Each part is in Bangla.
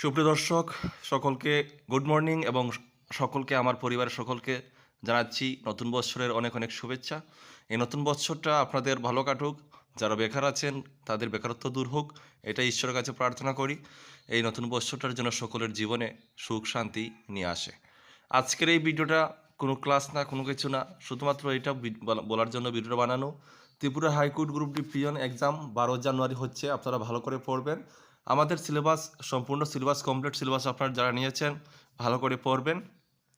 সুপ্রিয় দর্শক, সকলকে গুড মর্নিং এবং সকলকে, আমার পরিবারের সকলকে জানাচ্ছি নতুন বছরের অনেক অনেক শুভেচ্ছা। এই নতুন বছরটা আপনাদের ভালো কাটুক, যারা বেকার আছেন তাদের বেকারত্ব দূর হোক এটা ঈশ্বরের কাছে প্রার্থনা করি। এই নতুন বছরটার জন্য সকলের জীবনে সুখ, শান্তি নিয়ে আসে। আজকের এই ভিডিওটা কোনো ক্লাস না, কোনো কিছু না, শুধুমাত্র এটা বলার জন্য ভিডিওটা বানানো। Tripura high court group D peon exam বারো জানুয়ারি হচ্ছে, আপনারা ভালো করে পড়বেন। আমাদের সিলেবাস সম্পূর্ণ সিলেবাস কমপ্লিট সিলেবাস আপনারা যারা নিয়েছেন, ভালো করে পড়বেন।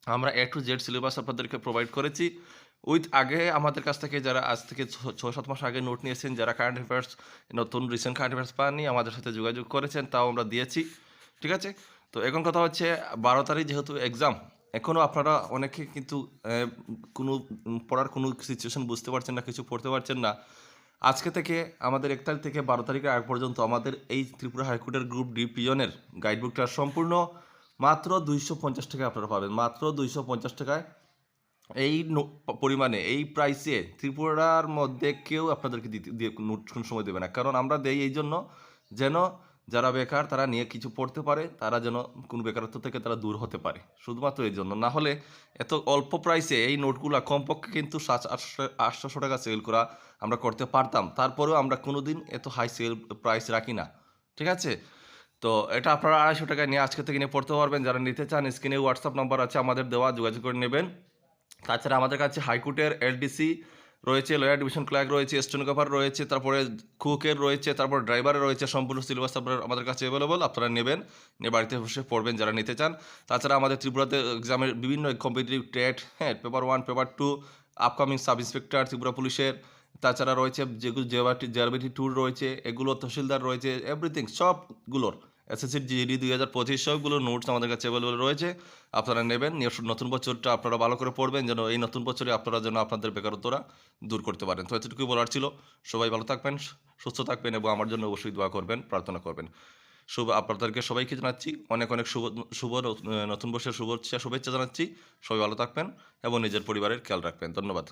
আমরা এ টু জেড সিলেবাস আপনাদেরকে প্রোভাইড করেছি। উইথ আগে আমাদের কাছ থেকে যারা আজ থেকে ছ- সাত মাস আগে নোট নিয়েছেন, যারা কারেন্ট অ্যাফেয়ার্স নতুন রিসেন্ট কারেন্ট অ্যাফেয়ার্স পাননি, আমাদের সাথে যোগাযোগ করেছেন, তাও আমরা দিয়েছি। ঠিক আছে? তো এখন কথা হচ্ছে, বারো তারিখ যেহেতু এক্সাম এখনও আপনারা অনেকে কিন্তু কোনো, পড়ার কোনো সিচুয়েশন বুঝতে পারছেন না, কিছু পড়তে পারছেন না। আজকে থেকে আমাদের এক তারিখ থেকে বারো তারিখের আগ পর্যন্ত আমাদের এই ত্রিপুরা হাইকোর্টের গ্রুপ ডি পিজনের গাইডবুকটা সম্পূর্ণ মাত্র দুইশো পঞ্চাশ টাকায় আপনারা পাবেন। মাত্র দুইশো পঞ্চাশ টাকায় এই পরিমাণে, এই প্রাইসে ত্রিপুরার মধ্যে কেউ আপনাদেরকে দিতে দিয়ে কোনো সময় দেবে না। কারণ আমরা দেই এই জন্য যেন যারা বেকার, তারা নিয়ে কিছু পড়তে পারে, তারা যেন কোনো বেকারত্ব থেকে তারা দূর হতে পারে। শুধুমাত্র এই জন্য। না হলে এত অল্প প্রাইসে এই নোটগুলা কমপক্ষে কিন্তু সাত, আটশো, আটশোশো টাকা সেল করা আমরা করতে পারতাম। তারপরেও আমরা কোনো দিন এত হাই সেল প্রাইস রাখি না। ঠিক আছে? তো এটা আপনারা আড়াইশো টাকায় নিয়ে আজকে থেকে নিয়ে পড়তে পারবেন। যারা নিতে চান, স্ক্রিনে হোয়াটসঅ্যাপ নাম্বার আছে, আমাদের দেওয়া, যোগাযোগ করে নেবেন। তাছাড়া আমাদের কাছে হাইকোর্টের এলডিসি রয়েছে লয়ার ডিভিশন ক্লার্ক রয়েছে স্টেনোগ্রাফার রয়েছে, তারপরে কুকের রয়েছে, তারপর ড্রাইভারের রয়েছে, সম্পূর্ণ সিলেবাস আপনার আমাদের কাছে অ্যাভেলেবল আপনারা নেবেন, নিয়ে বাড়িতে বসে পড়বেন যারা নিতে চান। তাছাড়া আমাদের ত্রিপুরাতে এক্সামের বিভিন্ন কম্পিটিটিভ টেট হ্যাঁ paper one paper two upcoming sub inspector Tripura পুলিশের, তাছাড়া রয়েছে যেগুলো জেবাটি জেআরবিটি ট্যুর রয়েছে, এগুলো তহসিলদার রয়েছে এভরিথিং সবগুলোর। এসএসসির জিডি দুই হাজার পঁচিশ সবগুলো নোটস আমাদের কাছে অ্যাভেলেবল রয়েছে। আপনারা নেবেন নতুন বছরটা আপনারা ভালো করে পড়বেন, যেন এই নতুন বছরে আপনারা যেন আপনাদের বেকারত্বরা দূর করতে পারেন। তো এতটুকুই বলার ছিল। সবাই ভালো থাকবেন, সুস্থ থাকবেন এবং আমার জন্য অবশ্যই দোয়া করবেন, প্রার্থনা করবেন। শুভ, আপনাদেরকে সবাইকে জানাচ্ছি অনেক অনেক শুভ শুভ নতুন বছরের শুভেচ্ছা শুভেচ্ছা জানাচ্ছি। সবাই ভালো থাকবেন এবং নিজের পরিবারের খেয়াল রাখবেন। ধন্যবাদ।